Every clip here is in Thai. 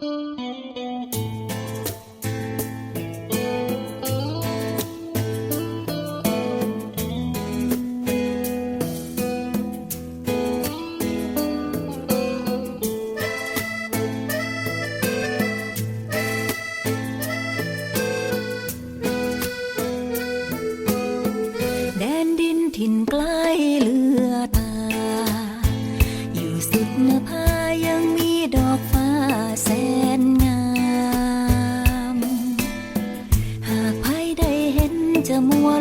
Música Mùa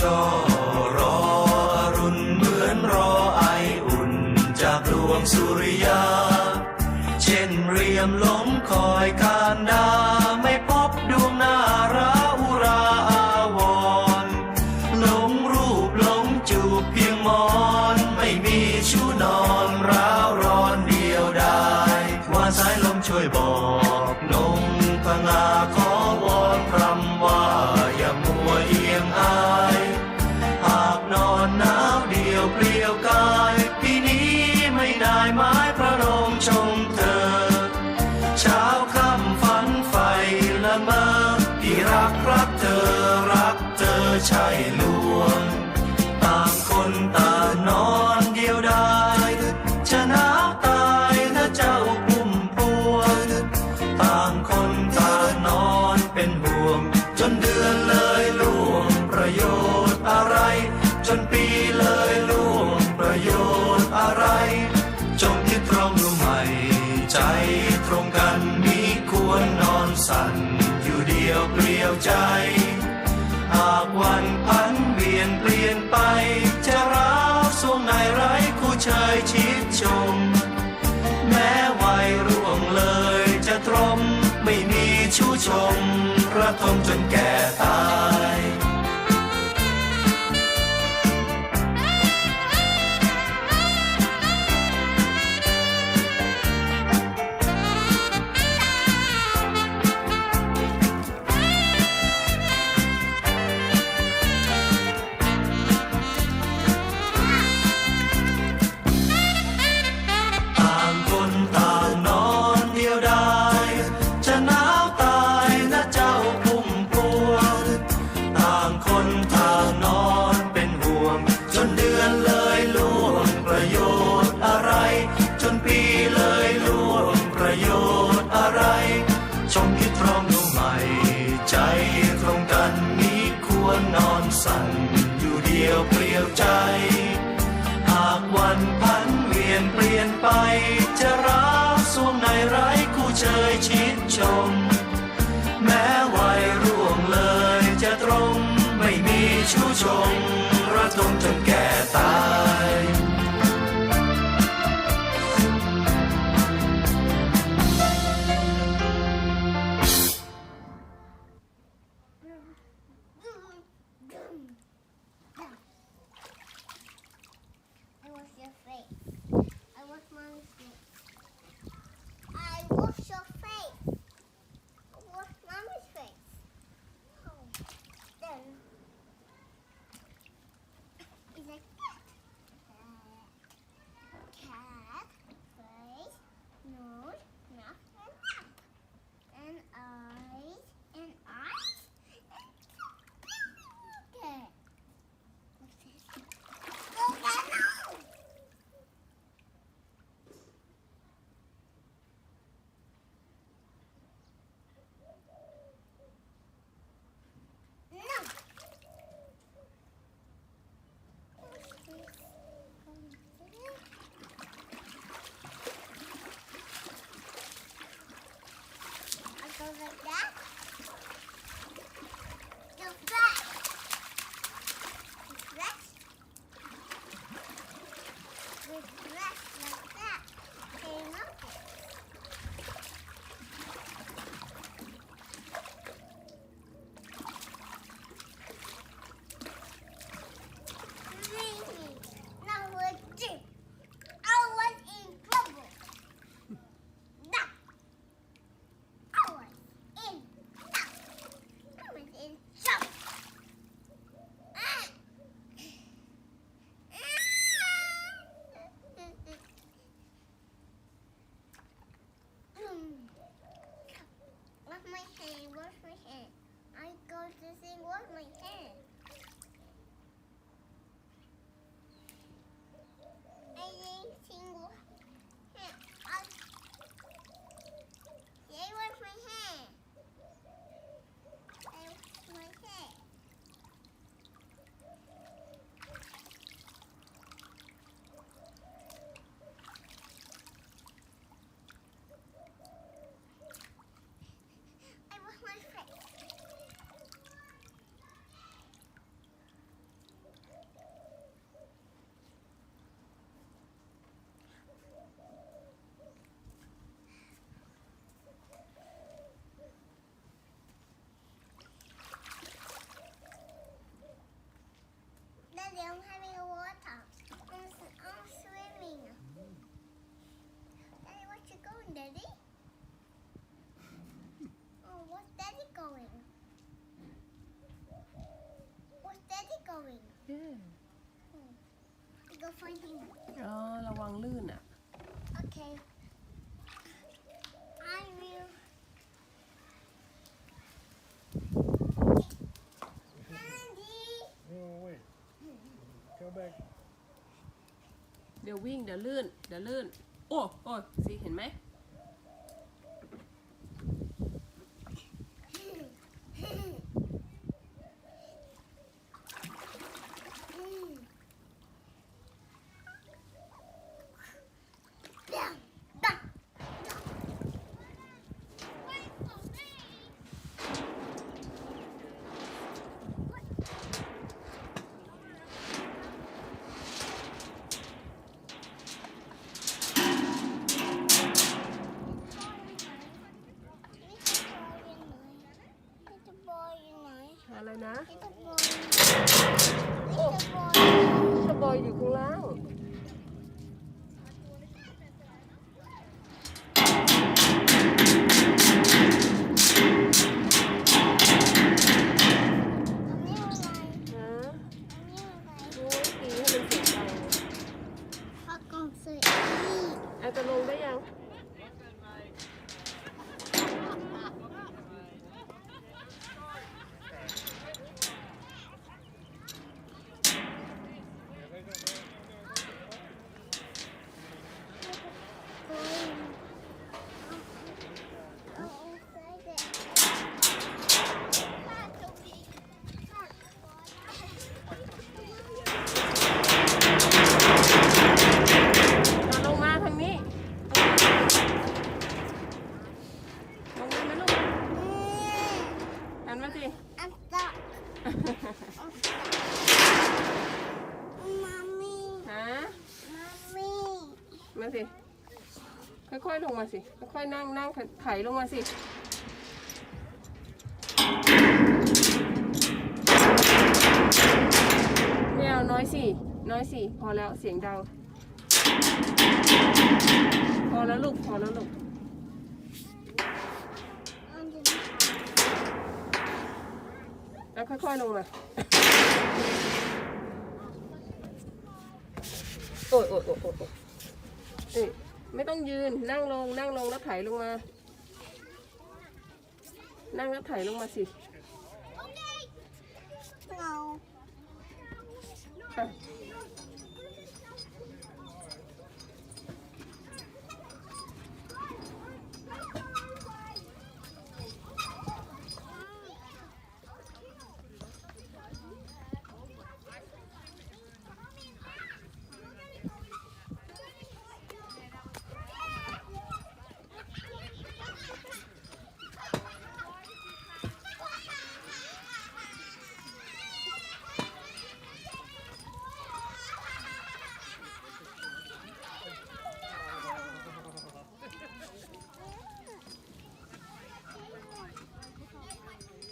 ช่อรอรุ่นเหมือนรอไออุ่น จากดวงสุริยา เช่นเรียมล้มคอยการดา รักรักเธอรักเธอใช่ลวง going? Where's Daddy going? Yeah. We go find him. อ๋อระวังลื่นอะ Okay. I will. Andy. No, wait. Go back. เดี๋ยววิ่งเดี๋ยวลื่นเดี๋ยวลื่น โอ้โอ้สีเห็นไหม สบอยอยู่ข้างล่างอันนี้อะไรฮะอันนี้อะไรโอ้ยตีให้มันเสียงดังพักกองเสียงอาจจะลงได้ยัง มาสิ ค่อยๆนั่งนั่งไถลงมาสิ ไม่เอาน้อยสิ น้อยสิ พอแล้วเสียงดัง พอแล้วลูก พอแล้วลูกแล้วค่อยๆลงมาโอ้ยโอ้ยโอ้ยโอ้ยโอ้ยเอ้ย ไม่ต้องยืนนั่งลง นั่งลงแล้วไถลงมา นั่งแล้วไถลงมาสิ no. อะ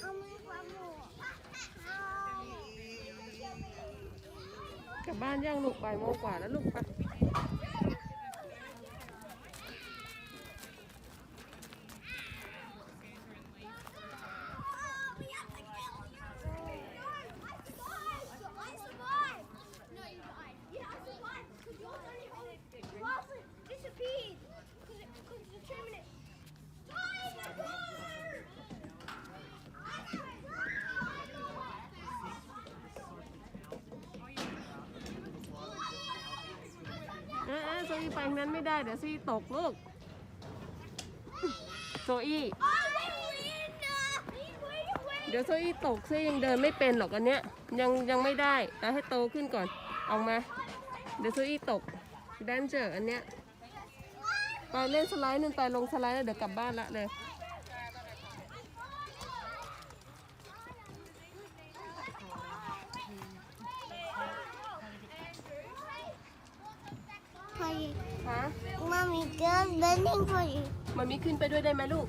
เอามือขวาหมู กลับบ้านย่างลูกบ่ายโมงกว่าแล้วลูกไป อี้ไปทางนั้นไม่ได้เดี๋ยวซี่ตกลูกโซอี้เดี๋ยวโซอี้ตกซี่ยังเดินไม่เป็นหรอกอันเนี้ยยังยังไม่ได้เอาให้โตขึ้นก่อนเอามา เดี๋ยวโซอี้ตกแดนเจอร์อันเนี้ยไปเล่นสไลด์นึงไปลงสไลด์แล้วเดี๋ยวกลับบ้านละเลย For you. ฮะ Mommy, girls bending for you. มันมีขึ้นไปด้วยได้ไหมลูก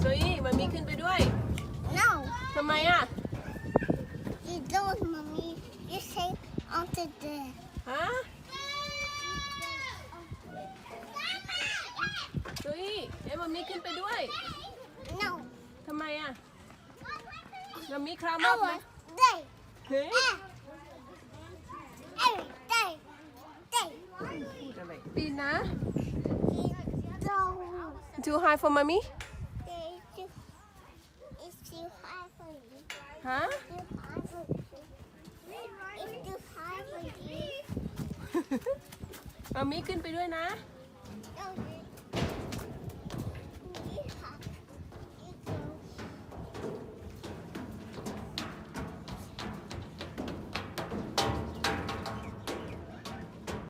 โซอี้มันมีขึ้นไปด้วย No, ทำไมอะ you don't, mommy. You say onto there. ฮะโซอี้เอ้มันมีขึ้นไปด้วย No, ทำไมอะมันมีคราว I มากไหม was there. เฮ้ย Every day, day. พูดอะไรปีนนะ It's so too high for mommy It's too, it's too high for you. ฮะ Too high for you. It's too high for you. มันมีขึ้นไปด้วยนะ No,